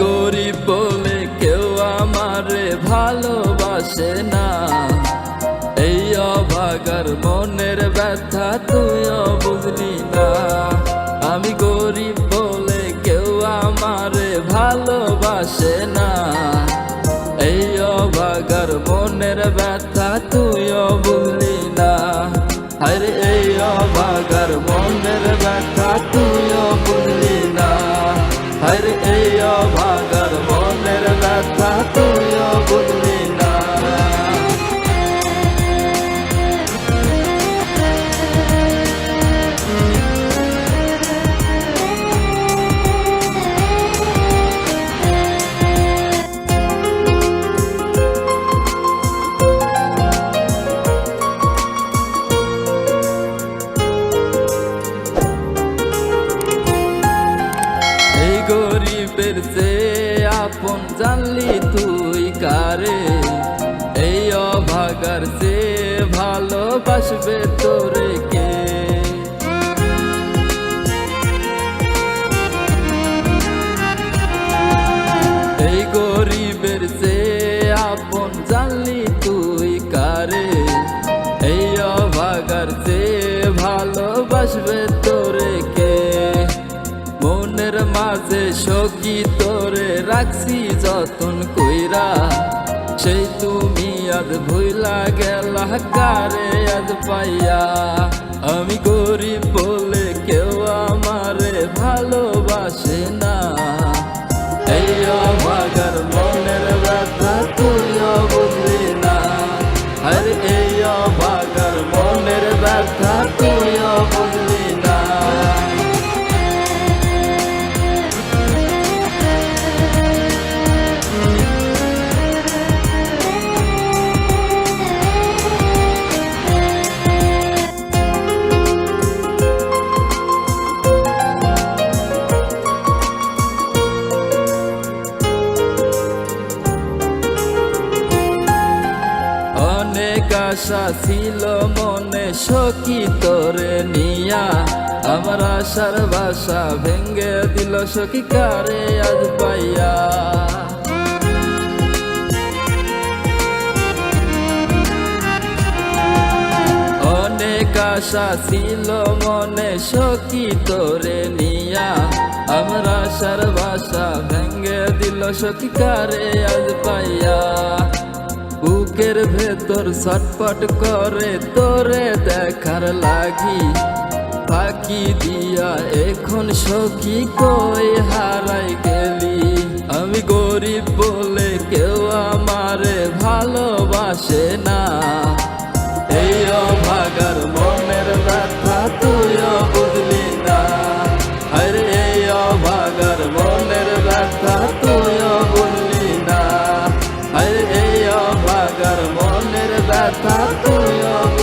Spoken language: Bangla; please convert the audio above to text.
গরিব বলে কেউ আমারে ভালোবাসে না। এই অভাগার মনের ব্যথা তুইও বুঝলি না। আমি গরিব বলে কেউ আমারে ভালোবাসে না। এই অভাগার মনের ব্যথা তুইও বুঝলি না। আরে এই অভাগার মনের ব্যথা তুইও যে আপন জানলি তুই কারে? এই অভাগার যে ভালোবাসবে তোরে। সখী তোরে রাখছি যতন কইরা। সেই তুমি আজ ভুইলা গেলা, কারে আজ পাইয়া? আমি গরিব বলে কেউ আমারে ভালোবাসে না। এই অভাগার মনের ব্যথা তুইও বুঝলি না। আরে এই অভাগার আশা ছিল মনে সখী তোরে নিয়া। আমার আশার বাসা ভেঙ্গে দিল সখী কারে আজ পাইয়া। অনেক আশা ছিল মনে সখী তোরে নিয়া। আমার আশার বাসা ভেঙ্গে দিল সখী কারে আজ পাইয়া। বুকের ভেতর সটপট করে তোরে দেখার লাগি। ফাঁকি দিয়া এখন সখী কই হারাই গেলি? আমি গরিব বলে কেউ আমারে ভালোবাসে না। এই ব্যথা তুই